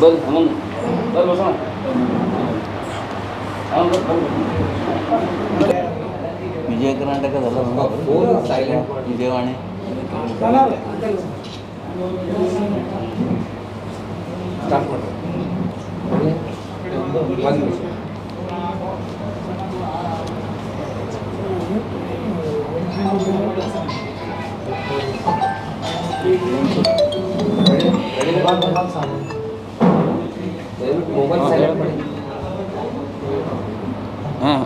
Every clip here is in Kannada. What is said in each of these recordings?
ಬರ್ರಿ ಹಂಗಂದು ಬರ್ರಿ ಬಸಣ್ಣ ಹಾಂ ಬರ್ರಿ ಬರ್ರಿ ವಿಜಯ ಕರ್ನಾಟಕದಲ್ಲ ವಿಜಯವಾಣಿ ಸ್ಟಾರ್ಟ್ ಮಾಡಿ ಒಂದು ನಿಮಿಷ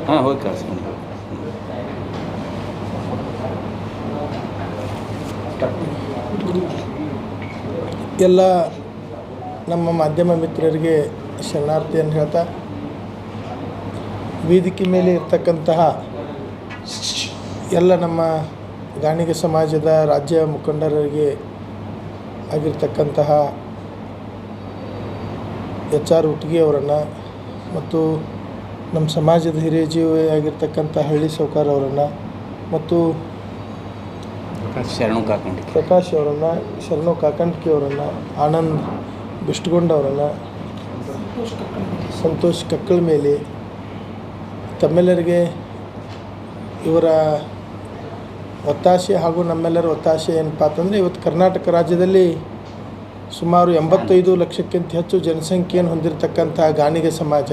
ಹಾಂ ಹೋಗಿ ಕಳಿಸ್ಕೊಂಡು ಎಲ್ಲ ನಮ್ಮ ಮಾಧ್ಯಮ ಮಿತ್ರರಿಗೆ ಶರಣಾರ್ಥಿಯನ್ನು ಹೇಳ್ತಾ ವೇದಿಕೆ ಮೇಲೆ ಇರ್ತಕ್ಕಂತಹ ಎಲ್ಲ ನಮ್ಮ ಗಾಣಿಗೆ ಸಮಾಜದ ರಾಜ್ಯ ಮುಖಂಡರಿಗೆ ಆಗಿರ್ತಕ್ಕಂತಹ ಎಚ್ ಆರ್ ಉಟ್ಗಿ ಅವರನ್ನು ಮತ್ತು ನಮ್ಮ ಸಮಾಜದ ಹಿರಿಯ ಜೀವಿ ಆಗಿರ್ತಕ್ಕಂಥ ಹಳ್ಳಿ ಸೌಕಾರ ಅವರನ್ನು ಮತ್ತು ಶರಣು ಕಾಕಂಡ್ ಪ್ರಕಾಶ್ ಅವರನ್ನು ಶರಣು ಕಾಕಂಡ್ಕಿ ಅವರನ್ನು ಆನಂದ್ ಬಿಷ್ಟಗೊಂಡ್ ಅವರನ್ನು ಸಂತೋಷ್ ಕಕ್ಕಳ ಮೇಲೆ ತಮ್ಮೆಲ್ಲರಿಗೆ ಇವರ ಒತ್ತಾಸೆ ಹಾಗೂ ನಮ್ಮೆಲ್ಲರ ಒತ್ತಾಸೆ ಏನಪ್ಪ ಅಂತಂದರೆ ಇವತ್ತು ಕರ್ನಾಟಕ ರಾಜ್ಯದಲ್ಲಿ ಸುಮಾರು ಎಂಬತ್ತೈದು ಲಕ್ಷಕ್ಕಿಂತ ಹೆಚ್ಚು ಜನಸಂಖ್ಯೆಯನ್ನು ಹೊಂದಿರತಕ್ಕಂಥ ಗಾಣಿಗೆ ಸಮಾಜ.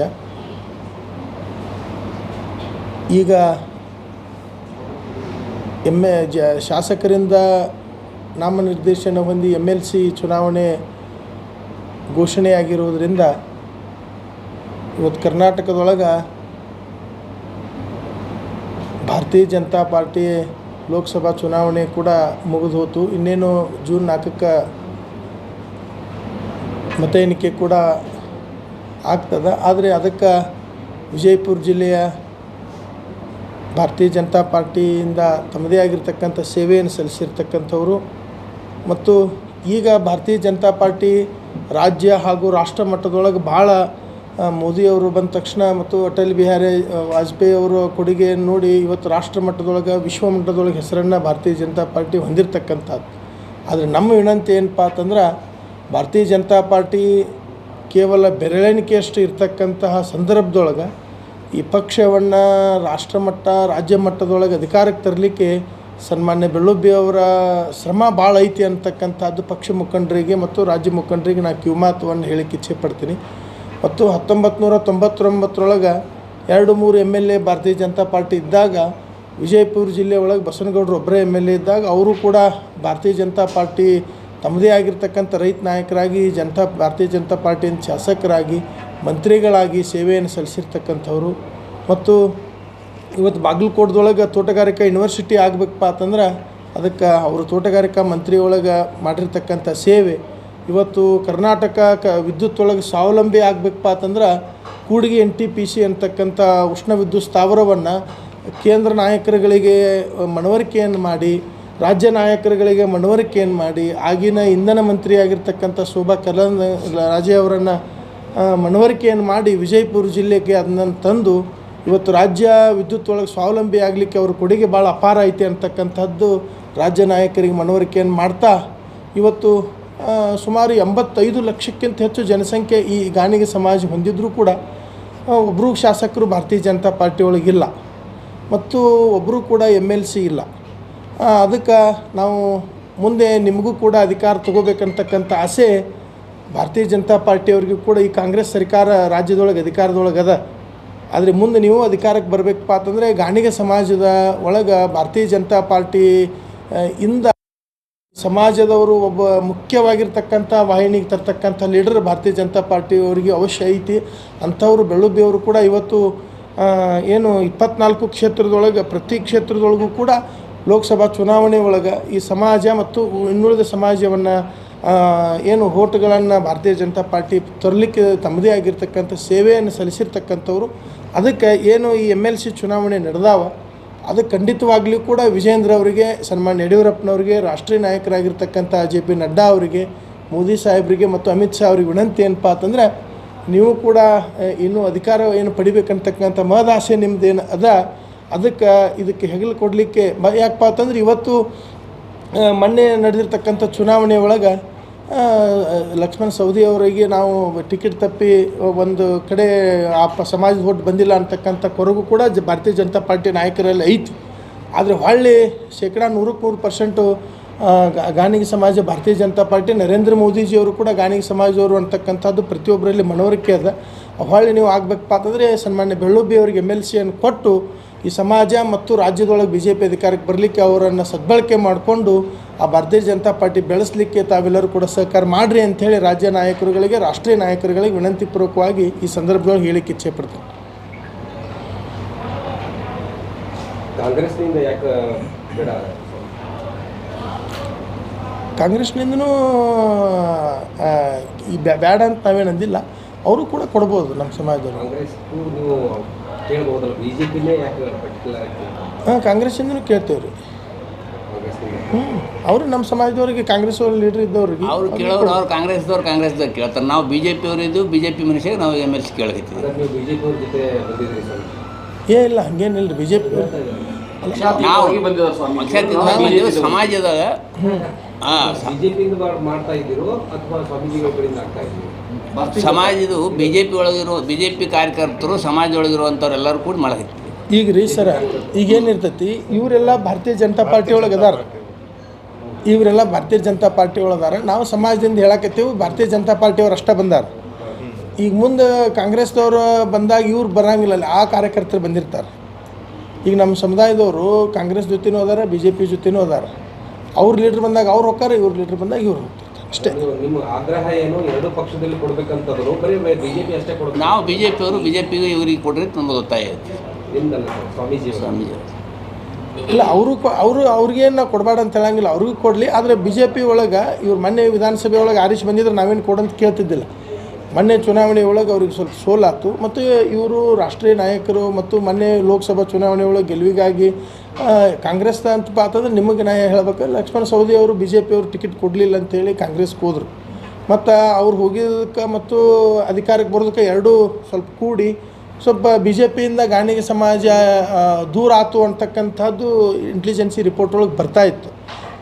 ಈಗ ಎಂ ಎ ಜ, ಶಾಸಕರಿಂದ ನಾಮನಿರ್ದೇಶನ ಹೊಂದಿ ಎಂ ಎಲ್ ಸಿ ಚುನಾವಣೆ ಘೋಷಣೆಯಾಗಿರುವುದರಿಂದ ಇವತ್ತು ಕರ್ನಾಟಕದೊಳಗೆ ಭಾರತೀಯ ಜನತಾ ಪಾರ್ಟಿ ಲೋಕಸಭಾ ಚುನಾವಣೆ ಕೂಡ ಮುಗಿದು ಹೋತು. ಇನ್ನೇನು ಜೂನ್ ನಾಲ್ಕಕ್ಕೆ ಮತ ಎಣಿಕೆ ಕೂಡ ಆಗ್ತದೆ. ಆದರೆ ಅದಕ್ಕೆ ವಿಜಯಪುರ ಜಿಲ್ಲೆಯ ಭಾರತೀಯ ಜನತಾ ಪಾರ್ಟಿಯಿಂದ ತಮ್ಮದೇ ಆಗಿರ್ತಕ್ಕಂಥ ಸೇವೆಯನ್ನು ಸಲ್ಲಿಸಿರ್ತಕ್ಕಂಥವರು. ಮತ್ತು ಈಗ ಭಾರತೀಯ ಜನತಾ ಪಾರ್ಟಿ ರಾಜ್ಯ ಹಾಗೂ ರಾಷ್ಟ್ರ ಮಟ್ಟದೊಳಗೆ ಭಾಳ ಮೋದಿಯವರು ಬಂದ ತಕ್ಷಣ ಮತ್ತು ಅಟಲ್ ಬಿಹಾರಿ ವಾಜಪೇಯಿ ಅವರ ಕೊಡುಗೆಯನ್ನು ನೋಡಿ ಇವತ್ತು ರಾಷ್ಟ್ರ ಮಟ್ಟದೊಳಗೆ, ವಿಶ್ವ ಮಟ್ಟದೊಳಗೆ ಹೆಸರನ್ನು ಭಾರತೀಯ ಜನತಾ ಪಾರ್ಟಿ ಹೊಂದಿರತಕ್ಕಂಥದ್ದು. ಆದರೆ ನಮ್ಮ ವಿನಂತಿ ಏನಪ್ಪ ಅಂತಂದ್ರೆ ಭಾರತೀಯ ಜನತಾ ಪಾರ್ಟಿ ಕೇವಲ ಬೆರಳೆಣಿಕೆಯಷ್ಟು ಇರ್ತಕ್ಕಂತಹ ಸಂದರ್ಭದೊಳಗೆ ಈ ಪಕ್ಷವನ್ನು ರಾಷ್ಟ್ರ ಮಟ್ಟ ರಾಜ್ಯ ಮಟ್ಟದೊಳಗೆ ಅಧಿಕಾರಕ್ಕೆ ತರಲಿಕ್ಕೆ ಸನ್ಮಾನ್ಯ ಬೆಳ್ಳುಬ್ಬಿ ಅವರ ಶ್ರಮ ಭಾಳ ಐತಿ ಅಂತಕ್ಕಂಥದ್ದು ಪಕ್ಷ ಮುಖಂಡರಿಗೆ ಮತ್ತು ರಾಜ್ಯ ಮುಖಂಡರಿಗೆ ನಾನು ಕಿವಿಮಾತವನ್ನು ಹೇಳಿಕ್ಕೆ ಇಚ್ಛೆ ಪಡ್ತೀನಿ. ಮತ್ತು ಹತ್ತೊಂಬತ್ತು ನೂರ ತೊಂಬತ್ತೊಂಬತ್ತರೊಳಗೆ ಎರಡು ಮೂರು ಎಂ ಎಲ್ ಎ ಭಾರತೀಯ ಜನತಾ ಪಾರ್ಟಿ ಇದ್ದಾಗ, ವಿಜಯಪುರ ಜಿಲ್ಲೆ ಒಳಗೆ ಬಸನಗೌಡರು ಒಬ್ಬರೇ ಎಂ ಎಲ್ ಎ ಇದ್ದಾಗ, ಅವರು ಕೂಡ ಭಾರತೀಯ ಜನತಾ ಪಾರ್ಟಿ ತಮ್ಮದೇ ಆಗಿರ್ತಕ್ಕಂಥ ರೈತ ನಾಯಕರಾಗಿ, ಜನತಾ, ಭಾರತೀಯ ಜನತಾ ಪಾರ್ಟಿಯಿಂದ ಶಾಸಕರಾಗಿ, ಮಂತ್ರಿಗಳಾಗಿ ಸೇವೆಯನ್ನು ಸಲ್ಲಿಸಿರ್ತಕ್ಕಂಥವ್ರು. ಮತ್ತು ಇವತ್ತು ಬಾಗಲಕೋಟದೊಳಗೆ ತೋಟಗಾರಿಕಾ ಯೂನಿವರ್ಸಿಟಿ ಆಗಬೇಕಪ್ಪ ಅಂತಂದ್ರೆ ಅದಕ್ಕೆ ಅವರು ತೋಟಗಾರಿಕಾ ಮಂತ್ರಿ ಒಳಗೆ ಮಾಡಿರ್ತಕ್ಕಂಥ ಸೇವೆ ಇವತ್ತು ಕರ್ನಾಟಕ ಕ ವಿದ್ಯುತ್ ಒಳಗೆ ಸ್ವಾವಲಂಬಿ ಆಗಬೇಕಪ್ಪ ಅಂತಂದ್ರೆ Kudige N T P C ಅಂತಕ್ಕಂಥ ಉಷ್ಣ ವಿದ್ಯುತ್ ಸ್ಥಾವರವನ್ನು ಕೇಂದ್ರ ನಾಯಕರುಗಳಿಗೆ ಮನವರಿಕೆಯನ್ನು ಮಾಡಿ ರಾಜ್ಯ ನಾಯಕರುಗಳಿಗೆ ಮನವರಿಕೆಯನ್ನು ಮಾಡಿ ಆಗಿನ ಇಂಧನ ಮಂತ್ರಿಯಾಗಿರ್ತಕ್ಕಂಥ ಶೋಭಾ ಕರಂದ್ಲಾಜೆ ಅವರನ್ನು ಮನವರಿಕೆಯನ್ನು ಮಾಡಿ ವಿಜಯಪುರ ಜಿಲ್ಲೆಗೆ ಅದನ್ನು ತಂದು ಇವತ್ತು ರಾಜ್ಯ ವಿದ್ಯುತ್ ಒಳಗೆ ಸ್ವಾವಲಂಬಿ ಆಗಲಿಕ್ಕೆ ಅವ್ರ ಕೊಡುಗೆ ಭಾಳ ಅಪಾರ ಐತೆ ಅಂತಕ್ಕಂಥದ್ದು ರಾಜ್ಯ ನಾಯಕರಿಗೆ ಮನವರಿಕೆಯನ್ನು ಮಾಡ್ತಾ ಇವತ್ತು ಸುಮಾರು ಎಂಬತ್ತೈದು ಲಕ್ಷಕ್ಕಿಂತ ಹೆಚ್ಚು ಜನಸಂಖ್ಯೆ ಈ ಗಾಣಿಗೆ ಸಮಾಜ ಹೊಂದಿದ್ರೂ ಕೂಡ ಒಬ್ಬರು ಶಾಸಕರು ಭಾರತೀಯ ಜನತಾ ಪಾರ್ಟಿ ಒಳಗಿಲ್ಲ. ಮತ್ತು ಒಬ್ಬರು ಕೂಡ ಎಂ ಎಲ್ ಸಿ ಇಲ್ಲ. ಅದಕ್ಕೆ ನಾವು ಮುಂದೆ ನಿಮಗೂ ಕೂಡ ಅಧಿಕಾರ ತಗೋಬೇಕಂತಕ್ಕಂಥ ಆಸೆ ಭಾರತೀಯ ಜನತಾ ಪಾರ್ಟಿಯವ್ರಿಗೂ ಕೂಡ ಈ ಕಾಂಗ್ರೆಸ್ ಸರ್ಕಾರ ರಾಜ್ಯದೊಳಗೆ ಅಧಿಕಾರದೊಳಗೆ ಅದ ಆದರೆ ಮುಂದೆ ನೀವು ಅಧಿಕಾರಕ್ಕೆ ಬರಬೇಕಪ್ಪ ಅಂತಂದರೆ ಗಾಣಿಗ ಸಮಾಜದ ಒಳಗೆ ಭಾರತೀಯ ಜನತಾ ಪಾರ್ಟಿ ಇಂದ ಸಮಾಜದವರು ಒಬ್ಬ ಮುಖ್ಯವಾಗಿರ್ತಕ್ಕಂಥ ವಾಹಿನಿಗೆ ತರ್ತಕ್ಕಂಥ ಲೀಡರ್ ಭಾರತೀಯ ಜನತಾ ಪಾರ್ಟಿಯವರಿಗೆ ಅವಶ್ಯ ಐತಿ. ಅಂಥವ್ರು ಬೆಳ್ಳುಬ್ಬಿಯವರು ಕೂಡ ಇವತ್ತು ಏನು ಇಪ್ಪತ್ನಾಲ್ಕು ಕ್ಷೇತ್ರದೊಳಗೆ ಪ್ರತಿ ಕ್ಷೇತ್ರದೊಳಗೂ ಕೂಡ ಲೋಕಸಭಾ ಚುನಾವಣೆ ಒಳಗೆ ಈ ಸಮಾಜ ಮತ್ತು ಇನ್ನುಳಿದ ಸಮಾಜವನ್ನು ಏನು ಹೋಟ್ಗಳನ್ನು ಭಾರತೀಯ ಜನತಾ ಪಾರ್ಟಿ ತರಲಿಕ್ಕೆ ತಮ್ಮದೇ ಆಗಿರ್ತಕ್ಕಂಥ ಸೇವೆಯನ್ನು ಸಲ್ಲಿಸಿರ್ತಕ್ಕಂಥವ್ರು, ಅದಕ್ಕೆ ಏನು ಈ ಎಂ ಎಲ್ ಸಿ ಚುನಾವಣೆ ನಡೆದಾವ, ಅದು ಖಂಡಿತವಾಗ್ಲೂ ಕೂಡ ವಿಜೇಂದ್ರ ಅವರಿಗೆ, ಸನ್ಮಾನ್ಯ ಯಡಿಯೂರಪ್ಪನವರಿಗೆ, ರಾಷ್ಟ್ರೀಯ ನಾಯಕರಾಗಿರ್ತಕ್ಕಂಥ ಜೆ ಪಿ ನಡ್ಡಾ ಅವರಿಗೆ, ಮೋದಿ ಸಾಹೇಬರಿಗೆ ಮತ್ತು ಅಮಿತ್ ಶಾ ಅವ್ರಿಗೆ ವಿನಂತಿ ಏನಪ್ಪ ಅಂತಂದರೆ, ನೀವು ಕೂಡ ಇನ್ನೂ ಅಧಿಕಾರ ಏನು ಪಡಿಬೇಕಂತಕ್ಕಂಥ ಮಹದಾಸೆ ನಿಮ್ಮದೇನು ಅದ ಅದಕ್ಕೆ ಇದಕ್ಕೆ ಹೆಗಲು ಕೊಡಲಿಕ್ಕೆ ಬ ಯಾಕಪ್ಪ ಅಂತಂದ್ರೆ ಇವತ್ತು ಮೊನ್ನೆ ನಡೆದಿರ್ತಕ್ಕಂಥ ಚುನಾವಣೆ ಒಳಗೆ ಲಕ್ಷ್ಮಣ್ ಸವದಿ ಅವರಿಗೆ ನಾವು ಟಿಕೆಟ್ ತಪ್ಪಿ ಒಂದು ಕಡೆ ಆ ಸಮಾಜದ ಓಟ್ ಬಂದಿಲ್ಲ ಅಂತಕ್ಕಂಥ ಕೊರಗು ಕೂಡ ಜ ಭಾರತೀಯ ಜನತಾ ಪಾರ್ಟಿ ನಾಯಕರಲ್ಲಿ ಐತಿ. ಆದರೆ ಹೊಳ್ಳಿ ಶೇಕಡ ನೂರಕ್ಕೆ ನೂರು ಪರ್ಸೆಂಟು ಗಾನಿಗೆ ಗಾ- ಸಮಾಜ, ಭಾರತೀಯ ಜನತಾ ಪಾರ್ಟಿ, ನರೇಂದ್ರ ಮೋದಿಜಿಯವರು ಕೂಡ ಗಾನಿಗೆ ಸಮಾಜದವರು ಅಂತಕ್ಕಂಥದ್ದು ಪ್ರತಿಯೊಬ್ಬರಲ್ಲಿ ಮನವರಿಕೆ ಅದ. ಹೊಳ್ಳಿ ನೀವು ಆಗಬೇಕಪ್ಪ ಅಂತಂದರೆ ಸನ್ಮಾನ್ಯ ಬೆಳ್ಳುಬ್ಬಿ ಅವರಿಗೆ ಎಂ ಎಲ್ ಸಿಯನ್ನು ಕೊಟ್ಟು ಈ ಸಮಾಜ ಮತ್ತು ರಾಜ್ಯದೊಳಗೆ ಬಿ ಜೆ ಪಿ ಅಧಿಕಾರಕ್ಕೆ ಬರಲಿಕ್ಕೆ ಅವರನ್ನು ಸದ್ಬಳಕೆ ಮಾಡಿಕೊಂಡು ಆ ಭಾರತೀಯ ಜನತಾ ಪಾರ್ಟಿ ಬೆಳೆಸಲಿಕ್ಕೆ ತಾವೆಲ್ಲರೂ ಕೂಡ ಸಹಕಾರ ಮಾಡಿರಿ ಅಂಥೇಳಿ ರಾಜ್ಯ ನಾಯಕರುಗಳಿಗೆ ರಾಷ್ಟ್ರೀಯ ನಾಯಕರುಗಳಿಗೆ ವಿನಂತಿಪೂರ್ವಕವಾಗಿ ಈ ಸಂದರ್ಭದೊಳಗೆ ಹೇಳಿಕ್ಕೆ ಇಚ್ಛೆ ಪಡ್ತೇನೆ. ಕಾಂಗ್ರೆಸ್ನಿಂದ ಯಾಕೆ ಕಾಂಗ್ರೆಸ್ನಿಂದನೂ ಈ ಬ್ಯಾ- ಬ್ಯಾಡ ಅಂತ ನಾವೇನು ಅಂದಿಲ್ಲ ಅವರು ಕೂಡ ಕೊಡ್ಬೋದು ನಮ್ಮ ಸಮಾಜದಲ್ಲಿ. ಕೇಳ್ಬೋದಲ್ಲ ಬಿ ಜೆ ಪಿನೇ ಯಾಕೆ ಪರ್ಟಿಕ್ಯುಲರ್ ಆಗಿ ಹಾಂ ಕಾಂಗ್ರೆಸ್ಸಿಂದನೂ ಕೇಳ್ತೇವೆ ರೀ ಹ್ಞೂ ಅವರು ನಮ್ಮ ಸಮಾಜದವ್ರಿಗೆ ಕಾಂಗ್ರೆಸ್ ಅವ್ರ ಲೀಡರ್ ಇದ್ದವ್ರಿಗೆ ಅವ್ರು ಕೇಳೋರು ಅವ್ರು ಕಾಂಗ್ರೆಸ್ದವ್ರು ಕಾಂಗ್ರೆಸ್ದವ್ರು ಕೇಳ್ತಾರೆ. ನಾವು ಬಿ ಜೆ ಪಿ ಇದ್ದು ಬಿ ಜೆ ಪಿ ಮನುಷ್ಯಗೆ ನಾವು ಎಂ ಎಲ್ ಸಿ ಕೇಳಕತ್ತೀವಿ ಬಿ ಜೆ ಪಿ ಅವ್ರ ಜೊತೆ ಬಂದಿದ್ರಿ ಸರ್? ಏ ಇಲ್ಲ ಹಂಗೇನಿಲ್ಲ ರೀ ಬಿ ಜೆ ಪಿ ನಾವು ಪಿಯಿಂದ ಮಾಡ್ತಾ ಇದ್ದೀರೋ ಅಥವಾ ಸಮಾಜದು ಬಿ ಜೆ ಪಿ ಒಳಗಿರೋ ಬಿಜೆಪಿ ಜೆ ಪಿ ಕಾರ್ಯಕರ್ತರು ಕೂಡ ಮಾಡಾಕತ್ತಿ ಈಗ ರೀ ಸರ ಈಗೇನಿರ್ತೈತಿ ಇವರೆಲ್ಲ ಭಾರತೀಯ ಜನತಾ ಪಾರ್ಟಿ ಒಳಗೆ ಅದಾರ. ಇವರೆಲ್ಲ ಭಾರತೀಯ ಜನತಾ ಪಾರ್ಟಿ ಒಳಗದಾರ ನಾವು ಸಮಾಜದಿಂದ ಹೇಳಕತ್ತೀವಿ ಭಾರತೀಯ ಜನತಾ ಪಾರ್ಟಿಯವ್ರು ಅಷ್ಟೇ ಬಂದಾರ. ಈಗ ಮುಂದೆ ಕಾಂಗ್ರೆಸ್ದವರು ಬಂದಾಗ ಇವ್ರು ಬರಂಗಿಲ್ಲ ಅಲ್ಲಿ, ಆ ಕಾರ್ಯಕರ್ತರು ಬಂದಿರ್ತಾರೆ. ಈಗ ನಮ್ಮ ಸಮುದಾಯದವರು ಕಾಂಗ್ರೆಸ್ ಜೊತೆನೂ ಅದಾರ ಬಿ ಜೆ ಪಿ ಜೊತೆನೂ ಅದಾರ. ಅವ್ರ ಲೀಡ್ರ್ ಬಂದಾಗ ಅವ್ರು ಹೋಗ್ತಾರೆ ಇವ್ರ ಲೀಡ್ರ್ ಬಂದಾಗ ಇವ್ರು ಹೋಗ್ತಿರ್ತಾರೆ ಅಷ್ಟೇ. ನೀವು ನಿಮ್ಮ ಆಗ್ರಹ ಏನು? ಎರಡು ಪಕ್ಷದಲ್ಲಿ ಕೊಡ್ಬೇಕಂತಂದ್ರು ಬರೀ ಬಿಜೆಪಿ ಅಷ್ಟೇ ಕೊಡ್ಬೇಕು ನಾವು ಬಿ ಜೆ ಪಿಯವರು ಬಿ ಜೆ ಪಿಗೆ ಇವ್ರಿಗೆ ಕೊಡ್ರಿ ನಮ್ಗೆ ಗೊತ್ತಾಯ್ತು ಸ್ವಾಮಿ ನಿಮ್ದಲ್ಲ ಸ್ವಾಮೀಜಿ ಅವರು. ಸ್ವಾಮೀಜಿ ಇಲ್ಲ ಅವರು ಅವರು ಅವ್ರಿಗೇನು ನಾವು ಕೊಡಬೇಡ ಅಂತ ಹೇಳಂಗಿಲ್ಲ. ಅವ್ರಿಗೂ ಕೊಡಲಿ ಆದರೆ ಬಿ ಜೆ ಪಿ ಒಳಗೆ ಇವ್ರು ಮೊನ್ನೆ ವಿಧಾನಸಭೆ ಒಳಗೆ ಆರಿಸಿ ಬಂದಿದ್ರೆ ನಾವೇನು ಕೊಡಂತ ಕೇಳ್ತಿದ್ದಿಲ್ಲ. ಮೊನ್ನೆ ಚುನಾವಣೆ ಒಳಗೆ ಅವ್ರಿಗೆ ಸ್ವಲ್ಪ ಸೋಲಾತು ಮತ್ತು ಇವರು ರಾಷ್ಟ್ರೀಯ ನಾಯಕರು ಮತ್ತು ಮೊನ್ನೆ ಲೋಕಸಭಾ ಚುನಾವಣೆ ಒಳಗೆ ಗೆಲುವಿಗಾಗಿ ಕಾಂಗ್ರೆಸ್ ಅಂತ ಅಂತಂದ್ರೆ ನಿಮಗೆ ನಾ ಹೇಳಬೇಕು ಲಕ್ಷ್ಮಣ ಸವದಿ ಅವರು ಬಿ ಜೆ ಪಿಯವರು ಟಿಕೆಟ್ ಕೊಡಲಿಲ್ಲ ಅಂತೇಳಿ ಕಾಂಗ್ರೆಸ್ಗೆ ಹೋದರು. ಮತ್ತು ಅವ್ರು ಹೋಗಿದ್ದಕ್ಕೆ ಮತ್ತು ಅಧಿಕಾರಕ್ಕೆ ಬರೋದಕ್ಕೆ ಎರಡೂ ಸ್ವಲ್ಪ ಕೂಡಿ, ಸ್ವಲ್ಪ ಬಿ ಜೆ ಪಿಯಿಂದ ಗಾಣಿಗೆ ಸಮಾಜ ದೂರ ಆತು ಅಂತಕ್ಕಂಥದ್ದು ಇಂಟೆಲಿಜೆನ್ಸಿ ರಿಪೋರ್ಟ್ ಒಳಗೆ ಬರ್ತಾ ಇತ್ತು.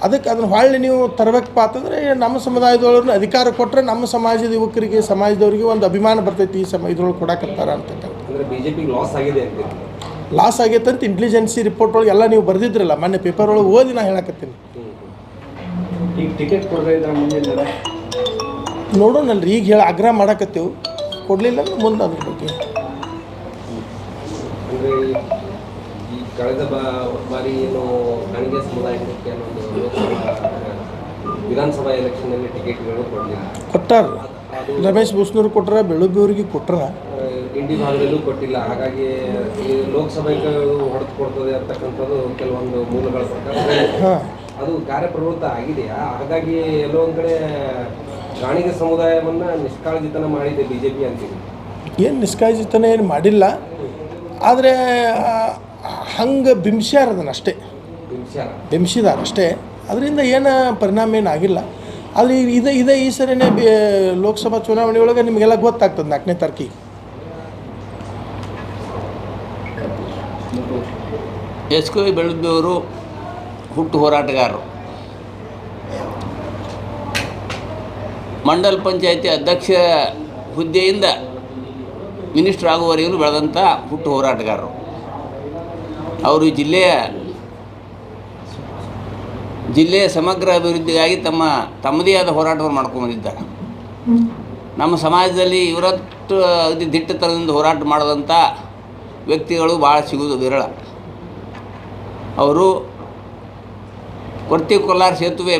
ಅದಕ್ಕೆ ಅದನ್ನು ಹೊಳ್ಳಿ ನೀವು ತರಬೇಕಪ್ಪ ಅಂತಂದರೆ ನಮ್ಮ ಸಮುದಾಯದೊಳಗೆ ಅಧಿಕಾರ ಕೊಟ್ಟರೆ ನಮ್ಮ ಸಮಾಜದ ಯುವಕರಿಗೆ ಸಮಾಜದವರಿಗೆ ಒಂದು ಅಭಿಮಾನ ಬರ್ತೈತಿ ಈ ಸಮ ಇದ್ರೊಳಗೆ ಕೊಡಕತ್ತಾರ ಅಂತಕ್ಕಂಥ ಲಾಸ್ ಆಗಿದೆ ಲಾಸ್ ಆಗೈತೆ ಅಂತ ಇಂಟೆಲಿಜೆನ್ಸಿ ರಿಪೋರ್ಟ್ ಒಳಗೆ ಎಲ್ಲ ನೀವು ಬರೆದಿದ್ರಲ್ಲ ಮೊನ್ನೆ ಪೇಪರ್ ಒಳಗೆ ಓದಿ ನಾ ಹೇಳಕತ್ತೀನಿ. ನೋಡೋಣಲ್ರಿ ಈಗ ಹೇಳಿ ಆಗ್ರಹ ಮಾಡಕತ್ತೀವಿ. ಕೊಡಲಿಲ್ಲ ಮುಂದೆ ಅದ್ರ ಬಗ್ಗೆ. ಕಳೆದ ಬಾ- ಬಾರಿ ಏನು ಕಣಿಗೆ ಸಮುದಾಯಕ್ಕೆ ಒಂದು ಲೋಕಸಭಾ ವಿಧಾನಸಭಾ ಎಲೆಕ್ಷನ್ನಲ್ಲಿ ಟಿಕೆಟ್ಗಳು ಕೊಡಲಿಲ್ಲ. ಕೊಟ್ಟಾರ? ರಮೇಶ್ ಬುಸ್ನೂರು ಕೊಟ್ರ ಬೆಳಗ್ಗೆ ಕೊಟ್ರ? ಇಂಡಿ ಭಾಗದಲ್ಲೂ ಕೊಟ್ಟಿಲ್ಲ. ಹಾಗಾಗಿ ಈ ಲೋಕಸಭೆಗೆ ಹೊಡೆದು ಕೊಡ್ತದೆ ಅಂತಕ್ಕಂಥದ್ದು ಕೆಲವೊಂದು ಮೂಲಗಳ ಪ್ರಕಾರ. ಅದು ಕಾರ್ಯಪ್ರವೃತ್ತ ಆಗಿದೆಯಾ ಹಾಗಾಗಿ ಎಲ್ಲೋ ಒಂದ್ ಕಡೆ ಗಾಣಿಗ ಸಮುದಾಯವನ್ನ ನಿಷ್ಕಾಳಜಿತನ ಮಾಡಿದೆ ಬಿಜೆಪಿ ಅಂತೀವಿ ಏನು ನಿಷ್ಕಾಳಜಿತನ ಏನು ಮಾಡಿಲ್ಲ. ಆದರೆ ಹಂಗೆ ಬಿಂಬ್ಸ್ಯಾರ ಅದನ್ನ ಅಷ್ಟೇ. ಬಿಂಬಿಸಿದಾರೆ ಅಷ್ಟೇ. ಅದರಿಂದ ಏನು ಪರಿಣಾಮ ಏನು ಆಗಿಲ್ಲ. ಅಲ್ಲಿ ಇದೆ, ಇದೇ ಈ ಸರಿನೇ ಲೋಕಸಭಾ ಚುನಾವಣೆ ಒಳಗೆ ನಿಮಗೆಲ್ಲ ಗೊತ್ತಾಗ್ತದೆ ನಾಲ್ಕನೇ ತಾರೀಕಿಗೆ. ಎಸ್ ಕೆ ಬೆಳಗ್ಗೆಯವರು ಹುಟ್ಟು ಹೋರಾಟಗಾರರು. ಮಂಡಲ್ ಪಂಚಾಯತಿ ಅಧ್ಯಕ್ಷ ಹುದ್ದೆಯಿಂದ ಮಿನಿಸ್ಟರ್ ಆಗುವವರೆಗೂ ಬೆಳೆದಂಥ ಹುಟ್ಟು ಹೋರಾಟಗಾರರು. ಅವರು ಜಿಲ್ಲೆಯ ಜಿಲ್ಲೆಯ ಸಮಗ್ರ ಅಭಿವೃದ್ಧಿಗಾಗಿ ತಮ್ಮ ತಮ್ಮದೇ ಆದ ಹೋರಾಟವನ್ನು ಮಾಡ್ಕೊಂಡು ಬಂದಿದ್ದಾರೆ. ನಮ್ಮ ಸಮಾಜದಲ್ಲಿ ಇವರಷ್ಟು ಅತಿ ದಿಟ್ಟತನದಿಂದ ಹೋರಾಟ ಮಾಡಿದಂಥ ವ್ಯಕ್ತಿಗಳು ಭಾಳ ಸಿಗುವುದು ವಿರಳ. ಅವರು ಕೊರ್ತಿ ಕೊಲ್ಲಾರ ಸೇತುವೆ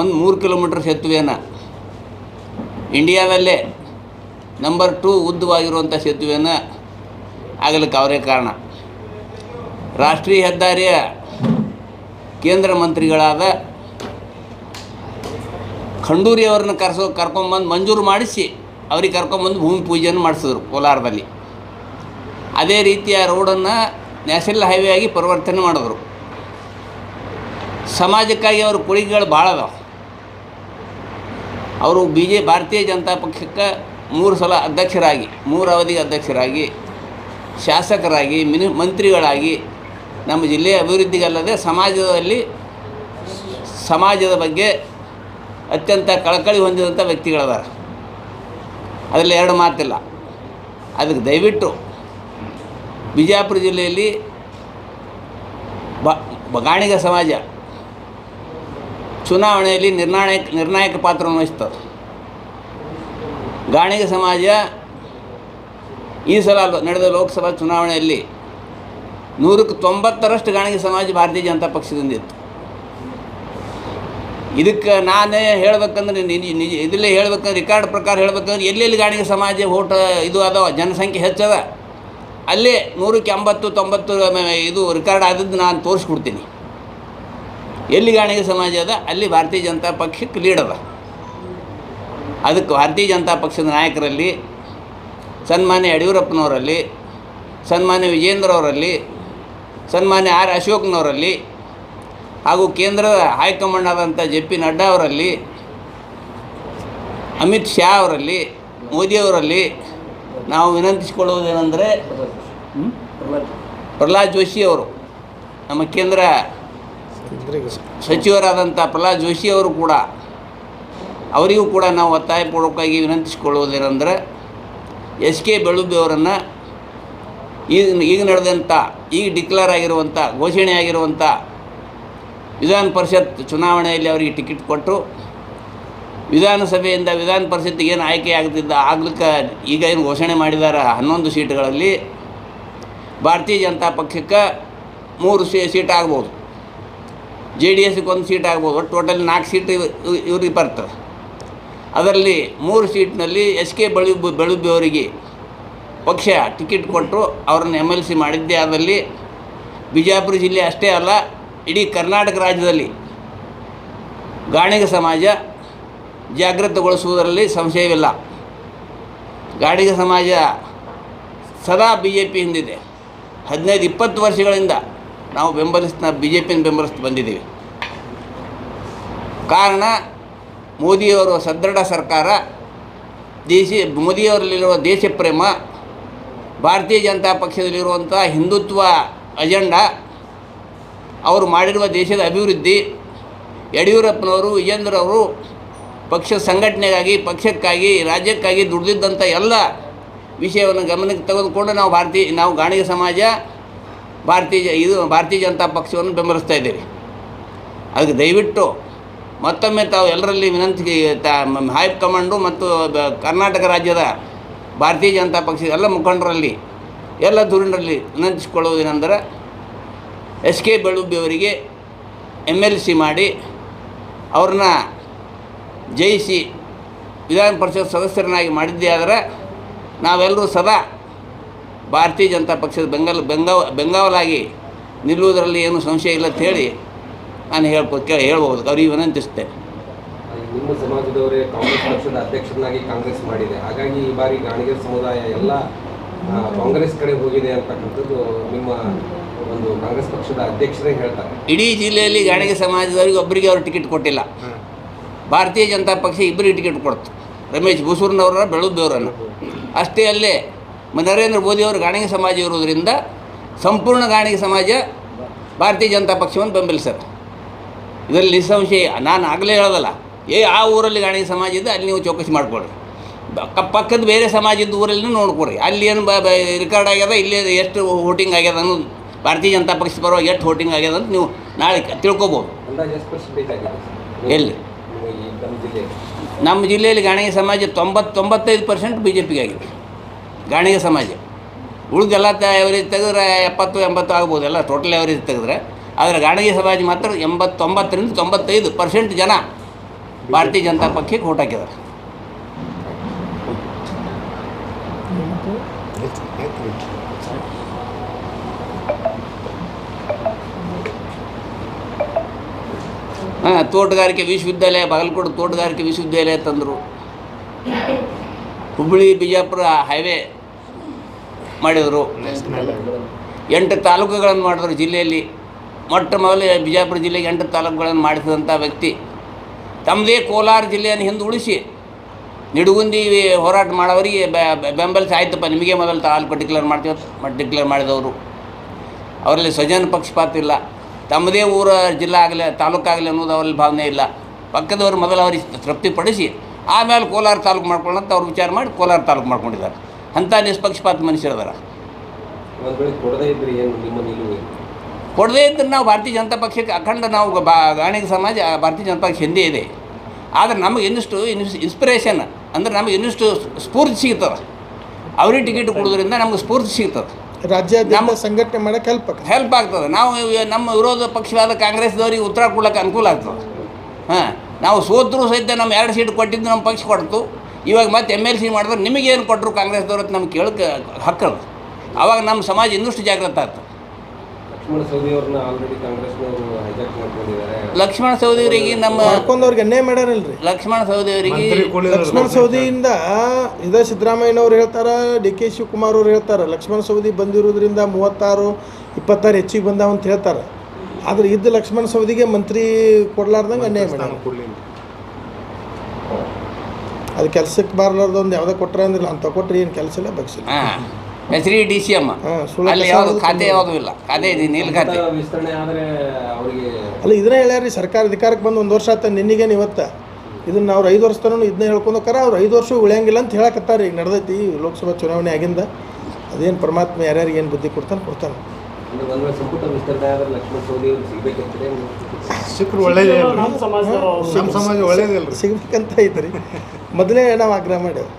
ಒಂದು ಮೂರು ಕಿಲೋಮೀಟ್ರ್ ಸೇತುವೆಯನ್ನು ಇಂಡಿಯಾದಲ್ಲೇ ನಂಬರ್ ಟೂ ಉದ್ದವಾಗಿರುವಂಥ ಸೇತುವೆಯನ್ನು ಆಗಲಿಕ್ಕೆ ಅವರೇ ಕಾರಣ. ರಾಷ್ಟ್ರೀಯ ಹೆದ್ದಾರಿಯ ಕೇಂದ್ರ ಮಂತ್ರಿಗಳಾದ ಖಂಡೂರಿ ಅವ್ರನ್ನ ಕರೆಸೋ ಕರ್ಕೊಂಬಂದು ಮಂಜೂರು ಮಾಡಿಸಿ ಅವ್ರಿಗೆ ಕರ್ಕೊಂಬಂದು ಭೂಮಿ ಪೂಜೆಯನ್ನು ಮಾಡಿಸಿದ್ರು ಕೋಲಾರದಲ್ಲಿ. ಅದೇ ರೀತಿಯ ರೋಡನ್ನು ನ್ಯಾಷನಲ್ ಹೈವೇ ಆಗಿ ಪರಿವರ್ತನೆ ಮಾಡಿದ್ರು. ಸಮಾಜಕ್ಕಾಗಿ ಅವ್ರ ಕೊಡುಗೆಗಳು ಭಾಳ ಅದಾವೆ. ಅವರು ಬಿ ಜೆ ಭಾರತೀಯ ಜನತಾ ಪಕ್ಷಕ್ಕೆ ಮೂರು ಸಲ ಅಧ್ಯಕ್ಷರಾಗಿ, ಮೂರು ಅವಧಿಗೆ ಅಧ್ಯಕ್ಷರಾಗಿ, ಶಾಸಕರಾಗಿ, ಮಿನಿ ಮಂತ್ರಿಗಳಾಗಿ ನಮ್ಮ ಜಿಲ್ಲೆಯ ಅಭಿವೃದ್ಧಿಗಲ್ಲದೆ ಸಮಾಜದಲ್ಲಿ ಸಮಾಜದ ಬಗ್ಗೆ ಅತ್ಯಂತ ಕಳಕಳಿ ಹೊಂದಿದಂಥ ವ್ಯಕ್ತಿಗಳದಾರ. ಅದರಲ್ಲಿ ಎರಡು ಮಾತಿಲ್ಲ. ಅದಕ್ಕೆ ದಯವಿಟ್ಟು ಬಿಜಾಪುರ ಜಿಲ್ಲೆಯಲ್ಲಿ ಬ, ಬಗಾಣಿಗ ಸಮಾಜ ಚುನಾವಣೆಯಲ್ಲಿ ನಿರ್ಣಾಯಕ ನಿರ್ಣಾಯಕ ಪಾತ್ರವನ್ನು ವಹಿಸ್ತದೆ. ಗಾಣಿಗ ಸಮಾಜ ಈ ಸಲ ನಡೆದ ಲೋಕಸಭಾ ಚುನಾವಣೆಯಲ್ಲಿ ನೂರಕ್ಕೆ ತೊಂಬತ್ತರಷ್ಟು ಗಾಣಿಗೆ ಸಮಾಜ ಭಾರತೀಯ ಜನತಾ ಪಕ್ಷದಿಂದ ಇತ್ತು. ಇದಕ್ಕೆ ನಾನೇ ಹೇಳ್ಬೇಕಂದ್ರೆ ನಿಜ ನಿಜ ಹೇಳ್ಬೇಕಂದ್ರೆ ರೆಕಾರ್ಡ್ ಪ್ರಕಾರ ಹೇಳ್ಬೇಕಂದ್ರೆ ಎಲ್ಲೆಲ್ಲಿ ಗಾಣಿಗೆ ಸಮಾಜ ಓಟ್ ಇದು ಅದಾವ? ಜನಸಂಖ್ಯೆ ಹೆಚ್ಚದ. ಅಲ್ಲೇ ನೂರಕ್ಕೆ ಎಂಬತ್ತು, ತೊಂಬತ್ತು ಇದು ರೆಕಾರ್ಡ್ ಆದದ್ದು ನಾನು ತೋರಿಸ್ಕೊಡ್ತೀನಿ. ಎಲ್ಲಿ ಗಾಣಿಗೆ ಸಮಾಜ ಅದ? ಅಲ್ಲಿ ಭಾರತೀಯ ಜನತಾ ಪಕ್ಷಕ್ಕೆ ಲೀಡ್ ಅದ. ಅದಕ್ಕೆ ಭಾರತೀಯ ಜನತಾ ಪಕ್ಷದ ನಾಯಕರಲ್ಲಿ, ಸನ್ಮಾನ್ಯ ಯಡಿಯೂರಪ್ಪನವರಲ್ಲಿ, ಸನ್ಮಾನ್ಯ ವಿಜೇಂದ್ರ ಅವರಲ್ಲಿ ಸನ್ಮಾನ್ಯ ಆರ್ ಅಶೋಕ್ನವರಲ್ಲಿ ಹಾಗೂ ಕೇಂದ್ರದ ಹೈಕಮಾಂಡ್ ಆದಂಥ ಜೆ ಪಿ ನಡ್ಡಾ ಅವರಲ್ಲಿ, ಅಮಿತ್ ಶಾ ಅವರಲ್ಲಿ ಮೋದಿಯವರಲ್ಲಿ ನಾವು ವಿನಂತಿಸಿಕೊಳ್ಳುವುದೇನೆಂದರೆ? ಪ್ರಹ್ಲಾದ್ ಜೋಶಿ ಅವರು, ನಮ್ಮ ಕೇಂದ್ರ ಸಚಿವರಾದಂಥ ಪ್ರಹ್ಲಾದ್ ಜೋಶಿ ಅವರು ಕೂಡ, ಅವರಿಗೂ ಕೂಡ ನಾವು ಒತ್ತಾಯಪೂರ್ವಕವಾಗಿ ವಿನಂತಿಸಿಕೊಳ್ಳುವುದೇನೆಂದರೆ ಎಸ್ ಕೆ ಬೆಳುಬಿ ಅವರನ್ನು ಈಗ ಈಗ ನಡೆದಂಥ ಈಗ ಡಿಕ್ಲೇರ್ ಆಗಿರುವಂಥ ಘೋಷಣೆ ಆಗಿರುವಂಥ ವಿಧಾನ ಪರಿಷತ್ ಚುನಾವಣೆಯಲ್ಲಿ ಅವರಿಗೆ ಟಿಕೆಟ್ ಕೊಟ್ಟು, ವಿಧಾನಸಭೆಯಿಂದ ವಿಧಾನ ಪರಿಷತ್ತಿಗೆ ಏನು ಆಯ್ಕೆ ಆಗ್ತಿದ್ದ ಆಗ್ಲಿಕ್ಕೆ ಈಗ ಏನು ಘೋಷಣೆ ಮಾಡಿದ್ದಾರೆ ಹನ್ನೊಂದು ಸೀಟುಗಳಲ್ಲಿ ಭಾರತೀಯ ಜನತಾ ಪಕ್ಷಕ್ಕೆ ಮೂರು ಸೀಟ್ ಆಗ್ಬೋದು. ಜೆ ಡಿ ಎಸ್ಗೆ ಒಂದು ಸೀಟ್ ಆಗ್ಬೋದು. ಒಟ್ಟು ಟೋಟಲ್ ನಾಲ್ಕು ಸೀಟ್ ಇವ್- ಇವ್- ಇವ್ರಿಗೆ ಬರ್ತದೆ. ಅದರಲ್ಲಿ ಮೂರು ಸೀಟ್ನಲ್ಲಿ ಎಸ್ ಕೆ ಬೆಳು ಬೆಳುಬಿ ಅವರಿಗೆ ಪಕ್ಷ ಟಿಕೆಟ್ ಕೊಟ್ಟರು, ಅವರನ್ನು ಎಂ ಎಲ್ ಸಿ ಮಾಡಿದ್ದೇ ಆದಲ್ಲಿ, ಬಿಜಾಪುರ ಜಿಲ್ಲೆ ಅಷ್ಟೇ ಅಲ್ಲ, ಇಡೀ ಕರ್ನಾಟಕ ರಾಜ್ಯದಲ್ಲಿ ಗಾಣಿಗ ಸಮಾಜ ಜಾಗೃತಗೊಳಿಸುವುದರಲ್ಲಿ ಸಂಶಯವಿಲ್ಲ. ಗಾಡಿಗ ಸಮಾಜ ಸದಾ ಬಿ ಜೆ ಪಿ ಹಿಂದಿದೆ. ಹದಿನೈದು, ಇಪ್ಪತ್ತು ವರ್ಷಗಳಿಂದ ನಾವು ಬೆಂಬಲಿಸ್ತಾ ಬಿ ಜೆ ಪಿನ ಬೆಂಬಲಿಸ್ತು ಬಂದಿದ್ದೀವಿ. ಕಾರಣ, ಮೋದಿಯವರು ಸದೃಢ ಸರ್ಕಾರ, ದೇಶ, ಮೋದಿಯವರಲ್ಲಿರುವ ದೇಶ ಪ್ರೇಮ ಭಾರತೀಯ ಜನತಾ ಪಕ್ಷದಲ್ಲಿರುವಂಥ ಹಿಂದುತ್ವ ಅಜೆಂಡಾ, ಅವರು ಮಾಡಿರುವ ದೇಶದ ಅಭಿವೃದ್ಧಿ, ಯಡಿಯೂರಪ್ಪನವರು ವಿಜೇಂದ್ರವರು ಪಕ್ಷ ಸಂಘಟನೆಗಾಗಿ, ಪಕ್ಷಕ್ಕಾಗಿ, ರಾಜ್ಯಕ್ಕಾಗಿ ದುಡಿದಿದ್ದಂಥ ಎಲ್ಲ ವಿಷಯವನ್ನು ಗಮನಕ್ಕೆ ತೆಗೆದುಕೊಂಡು ನಾವು ಭಾರತೀಯ, ನಾವು ಗಾಣಿಗ ಸಮಾಜ, ಭಾರತೀಯ ಇದು ಭಾರತೀಯ ಜನತಾ ಪಕ್ಷವನ್ನು ಬೆಂಬಲಿಸ್ತಾ ಇದ್ದೀವಿ ಅದಕ್ಕೆ ದಯವಿಟ್ಟು ಮತ್ತೊಮ್ಮೆ ತಾವು ಎಲ್ಲರಲ್ಲಿ ವಿನಂತಿ ತ ಹೈಕಮಾಂಡು ಮತ್ತು ಕರ್ನಾಟಕ ರಾಜ್ಯದ ಭಾರತೀಯ ಜನತಾ ಪಕ್ಷದ ಎಲ್ಲ ಮುಖಂಡರಲ್ಲಿ, ಎಲ್ಲ ಧುರೀಣರಲ್ಲಿ ವಿನಂತಿಸಿಕೊಳ್ಳುವುದೇನೆಂದರೆ ಎಸ್ ಕೆ ಬೆಳುಬ್ಬಿಯವರಿಗೆ ಎಂ ಎಲ್ ಸಿ ಮಾಡಿ ಅವ್ರನ್ನ ಜಯಿಸಿ ವಿಧಾನ ಪರಿಷತ್ ಸದಸ್ಯರನ್ನಾಗಿ ಮಾಡಿದ್ದೇ ಆದರೆ ನಾವೆಲ್ಲರೂ ಸದಾ ಭಾರತೀಯ ಜನತಾ ಪಕ್ಷದ ಬೆಂಗಲ್ ಬೆಂಗಾವ ಬೆಂಗಾವಲಾಗಿ ನಿಲ್ಲುವುದರಲ್ಲಿ ಏನು ಸಂಶಯ ಇಲ್ಲ ಅಂತ ಹೇಳಿ ನಾನು ಹೇಳ್ಕೊ ಕೇಳಿ ಹೇಳ್ಬೋದು ಅವ್ರಿಗೆ ವಿನಂತಿಸ್ತೇನೆ ನಿಮ್ಮ ಸಮಾಜದವರೇ ಕಾಂಗ್ರೆಸ್ ಪಕ್ಷದ ಅಧ್ಯಕ್ಷರನ್ನಾಗಿ ಕಾಂಗ್ರೆಸ್ ಮಾಡಿದೆ. ಹಾಗಾಗಿ ಈ ಬಾರಿ ಗಾಣಿಗೆ ಸಮುದಾಯ ಎಲ್ಲ ಕಾಂಗ್ರೆಸ್ ಕಡೆ ಹೋಗಿದೆ ಅಂತಕ್ಕಂಥದ್ದು ನಿಮ್ಮ ಒಂದು ಕಾಂಗ್ರೆಸ್ ಪಕ್ಷದ ಅಧ್ಯಕ್ಷರೇ ಹೇಳ್ತಾರೆ. ಇಡೀ ಜಿಲ್ಲೆಯಲ್ಲಿ ಗಾಣಿಗೆ ಸಮಾಜದವರಿಗೆ ಒಬ್ಬರಿಗೆ ಅವರು ಟಿಕೆಟ್ ಕೊಟ್ಟಿಲ್ಲ. ಭಾರತೀಯ ಜನತಾ ಪಕ್ಷ ಇಬ್ಬರಿಗೆ ಟಿಕೆಟ್ ಕೊಡ್ತು. ರಮೇಶ್ ಬಸೂರ್ನವರ ಬೆಳುಬೆಯವರನ್ನು ಅಷ್ಟೇ ಅಲ್ಲೇ ನರೇಂದ್ರ ನರೇಂದ್ರ ಮೋದಿಯವರು ಗಾಣಿಗೆ ಸಮಾಜ ಇರುವುದರಿಂದ ಸಂಪೂರ್ಣ ಗಾಣಿಗೆ ಸಮಾಜ ಭಾರತೀಯ ಜನತಾ ಪಕ್ಷವನ್ನು ಬೆಂಬಲಿಸ್ತಾರೆ ಇದರಲ್ಲಿ ನಿಸ್ಸಂಶಯ ನಾನು ಆಗಲೇ ಹೇಳೋದಲ್ಲ. ಏ ಆ ಊರಲ್ಲಿ ಗಾಣಿ ಸಮಾಜ ಇದ್ದು ಅಲ್ಲಿ ನೀವು ಚೌಕಸಿ ಮಾಡಿಕೊಡ್ರಿ ಪಕ್ಕದ ಬೇರೆ ಸಮಾಜದ ಊರಲ್ಲಿ ನೋಡ್ಕೊಡ್ರಿ ಅಲ್ಲಿ ಏನು ಬ ರೆಕಾರ್ಡ್ ಆಗ್ಯದ ಇಲ್ಲಿ ಎಷ್ಟು ವೋಟಿಂಗ್ ಆಗ್ಯದ ಅನ್ನೋದು ಭಾರತೀಯ ಜನತಾ ಪಕ್ಷ ಪರವಾಗಿ ಎಷ್ಟು ವೋಟಿಂಗ್ ಆಗ್ಯದ ಅಂತ ನೀವು ನಾಳೆ ತಿಳ್ಕೊಬೋದು. ಎಲ್ಲಿ? ನಮ್ಮ ನಮ್ಮ ಜಿಲ್ಲೆಯಲ್ಲಿ ಗಾಣಿಗೆ ಸಮಾಜ ತೊಂಬತ್ತು ತೊಂಬತ್ತೈದು ಪರ್ಸೆಂಟ್ ಬಿ ಜೆ ಪಿಗೆ ಆಗಿದೆ. ಗಾಣಿಗೆ ಸಮಾಜ. ಉಳಿದೆಲ್ಲ ತ ಎವರೇಜ್ ತೆಗೆದ್ರೆ ಎಪ್ಪತ್ತು ಎಂಬತ್ತು ಆಗ್ಬೋದು. ಎಲ್ಲ ಟೋಟಲ್ ಎವರೇಜ್ ತೆಗೆದ್ರೆ. ಆದರೆ ಗಾಣಿಗೆ ಸಮಾಜ ಮಾತ್ರ ಎಂಬತ್ತೊಂಬತ್ತರಿಂದ ತೊಂಬತ್ತೈದು ಪರ್ಸೆಂಟ್ ಜನ. ಭಾರತೀಯ ಜನತಾ ಪಕ್ಷಕ್ಕೆ ಓಟ್ ಹಾಕಿದ್ದಾರೆ. ಹಾಂ, ತೋಟಗಾರಿಕೆ ವಿಶ್ವವಿದ್ಯಾಲಯ, ಬಾಗಲಕೋಟೆ ತೋಟಗಾರಿಕೆ ವಿಶ್ವವಿದ್ಯಾಲಯ ತಂದರು. ಹುಬ್ಬಳ್ಳಿ, ಬಿಜಾಪುರ ಹೈವೇ ಮಾಡಿದರು. ಎಂಟು ತಾಲೂಕುಗಳನ್ನು ಮಾಡಿದ್ರು ಜಿಲ್ಲೆಯಲ್ಲಿ. ಮೊಟ್ಟ ಮೊದಲು ಬಿಜಾಪುರ ಜಿಲ್ಲೆಗೆ ಎಂಟು ತಾಲೂಕುಗಳನ್ನು ಮಾಡಿಸಿದಂಥ ವ್ಯಕ್ತಿ ತಮ್ಮದೇ ಕೋಲಾರ ಜಿಲ್ಲೆಯನ್ನು ಹಿಂದೆ ಉಳಿಸಿ ನಿಡುಗುಂದಿ ಹೋರಾಟ ಮಾಡೋರಿಗೆ ಬೆಂಬಲಿಸಿ ಆಯ್ತಪ್ಪ ನಿಮಗೆ ಮೊದಲು ತಾಲೂಕು ಡಿಕ್ಲೇರ್ ಮಾಡ್ತೀವಿ ಡಿಕ್ಲೇರ್ ಮಾಡಿದವರು. ಅವರಲ್ಲಿ ಸ್ವಜನ ಪಕ್ಷಪಾತ ಇಲ್ಲ. ತಮ್ಮದೇ ಊರ ಜಿಲ್ಲಾ ಆಗಲಿ ತಾಲೂಕಾಗಲಿ ಅನ್ನೋದು ಅವರಲ್ಲಿ ಭಾವನೆ ಇಲ್ಲ. ಪಕ್ಕದವರು ಮೊದಲು ಅವ್ರಿಗೆ ತೃಪ್ತಿಪಡಿಸಿ ಆಮೇಲೆ ಕೋಲಾರ ತಾಲೂಕು ಮಾಡ್ಕೊಳ್ಳೋಂತ ಅವ್ರು ವಿಚಾರ ಮಾಡಿ ಕೋಲಾರ ತಾಲೂಕು ಮಾಡ್ಕೊಂಡಿದ್ದಾರೆ. ಅಂಥ ನಿಷ್ಪಕ್ಷಪಾತ ಮನುಷ್ಯರದಾರ ಕೊಡದೇ ಇದ್ದರೆ ನಾವು ಭಾರತೀಯ ಜನತಾ ಪಕ್ಷಕ್ಕೆ ಅಖಂಡ ನಾವು ಬಾ ಗಾಣಿಗ ಸಮಾಜ ಭಾರತೀಯ ಜನತಾ ಪಕ್ಷ ಹಿಂದೆ ಇದೆ. ಆದರೆ ನಮಗೆ ಇನ್ನಿಷ್ಟು ಇನ್ಸ್ ಇನ್ಸ್ಪಿರೇಷನ್ ಅಂದ್ರೆ ನಮಗೆ ಇನ್ನಿಷ್ಟು ಸ್ಫೂರ್ತಿ ಸಿಗ್ತದೆ. ಅವ್ರಿಗೆ ಟಿಕೆಟ್ ಕೊಡೋದ್ರಿಂದ ನಮ್ಗೆ ಸ್ಫೂರ್ತಿ ಸಿಗ್ತದೆ. ರಾಜ್ಯ ನಮ್ಮ- ಸಂಘಟನೆ ಮಾಡಕ್ಕೆ ಹೆಲ್ಪ್ ಆಗ್ತದೆ. ಹೆಲ್ಪ್ ಆಗ್ತದೆ. ನಾವು ನಮ್ಮ ವಿರೋಧ ಪಕ್ಷವಾದ ಕಾಂಗ್ರೆಸ್ದವ್ರಿಗೆ ಉತ್ತರ ಕೊಡ್ಲಿಕ್ಕೆ ಅನುಕೂಲ ಆಗ್ತದೆ. ಹಾಂ ನಾವು ಸೋತರು ಸಹಿತ ನಮ್ಮ ಎರಡು ಸೀಟ್ ಕೊಟ್ಟಿದ್ದು ನಮ್ಮ ಪಕ್ಷ ಕೊಡ್ತು. ಇವಾಗ ಮತ್ತೆ ಎಂ ಎಲ್ ಸಿ ಮಾಡಿದ್ರೆ ನಿಮಗೇನು ಕೊಟ್ಟರು ಕಾಂಗ್ರೆಸ್ದವ್ರು ಅಂತ ನಮ್ಗೆ ಕೇಳಕ್ಕೆ ಹಕ್ಕದು. ಅವಾಗ ನಮ್ಮ ಸಮಾಜ ಇನ್ನಷ್ಟು ಜಾಗೃತ ಆಗ್ತದೆ. ಲಕ್ಷ್ಮಣ ಸೌದಿಯವರಿಗೆ ಅವ್ರನ್ನ ಆಲ್ರೆಡಿ ಕಾಂಗ್ರೆಸ್ನವರು ಹೈಜಾಕ್ ಮಾಡ್ಕೊಂಡಿದ್ದಾರೆ. ಲಕ್ಷ್ಮಣ ಸವದಿಯವರಿಗೆ ನಮ್ಮ ಮಾಡ್ಕೊಂಡವ್ರಿಗೆ ಅನ್ಯಾಯ ಮಾಡ್ಯಾರಲ್ರಿ. ಲಕ್ಷ್ಮಣ ಸೌದಿಯವರಿಗೆ ಲಕ್ಷ್ಮಣ ಸೌದಿಯಿಂದ ಇದ ಸಿದ್ದರಾಮಯ್ಯನವ್ರು ಹೇಳ್ತಾರ ಡಿ ಕೆ ಶಿವಕುಮಾರ್ ಅವ್ರು ಹೇಳ್ತಾರೆ ಲಕ್ಷ್ಮಣ ಸೌದಿ ಬಂದಿರೋದ್ರಿಂದ ಮೂವತ್ತಾರು ಇಪ್ಪತ್ತಾರು ಹೆಚ್ಚಿಗೆ ಬಂದಾವ ಅಂತ ಹೇಳ್ತಾರೆ. ಆದ್ರೆ ಇದ್ದ ಲಕ್ಷ್ಮಣ ಸೌದಿಗೆ ಮಂತ್ರಿ ಕೊಡ್ಲಾರ್ದಂಗೆ ಅನ್ಯಾಯ ಮಾಡ್ಯಾರ. ಅದು ಕೆಲ್ಸಕ್ಕೆ ಬಾರ್ಲಾರ್ದು ಒಂದು ಯಾವುದೋ ಕೊಟ್ರೆ ಅಂದ್ರಲ್ಲ ಅಂತ ಕೊಟ್ರಿ ಏನು ಕೆಲಸ ಇಲ್ಲ ಬಗ್ಸಿಲ್ಲ. ಹೆಸರಿ ಡಿ ಸಿ ಎಂ ಅಲ್ಲಿ ಯಾವುದು ಖಾತೆ ಯಾವುದು ಇಲ್ಲ. ಖಾತೆ ಇದೆ ನೀಲ್ ಖಾತೆ ಅಲ್ಲ ಇದನ್ನೇ ಹೇಳ್ಯಾರಿ ಸರ್ಕಾರ ಅಧಿಕಾರಕ್ಕೆ ಬಂದು ಒಂದು ವರ್ಷ ಆತ ನಿನ್ನಿಗೇನು ಇವತ್ತ ಇದನ್ನ ನಾವು ಐದು ವರ್ಷ ತನೂ ಇದನ್ನ ಹೇಳ್ಕೊಂಡು ಕರ ಅವ್ರು ಐದು ವರ್ಷ ಉಳಿಯಂಗಿಲ್ಲ ಅಂತ ಹೇಳಕತ್ತಾರೆ ಈಗ ನಡೆದೈತಿ ಲೋಕಸಭಾ ಚುನಾವಣೆ ಆಗಿಂದ. ಅದೇನು ಪರಮಾತ್ಮ ಯಾರ್ಯಾರಿಗೆ ಏನು ಬುದ್ಧಿ ಕೊಡ್ತಾನೆ ಕೊಡ್ತಾನೆ ಸಿಕ್ಕರು ಒಳ್ಳೇದೇ ನಮ್ಮ ಸಮಾಜ ಒಳ್ಳೇದಿಲ್ಲ ಸಿಗ್ಬೇಕಂತ ಐತ್ರಿ ಮೊದಲೇ ನಾವು ಆಗ್ರಹ ಮಾಡೇವು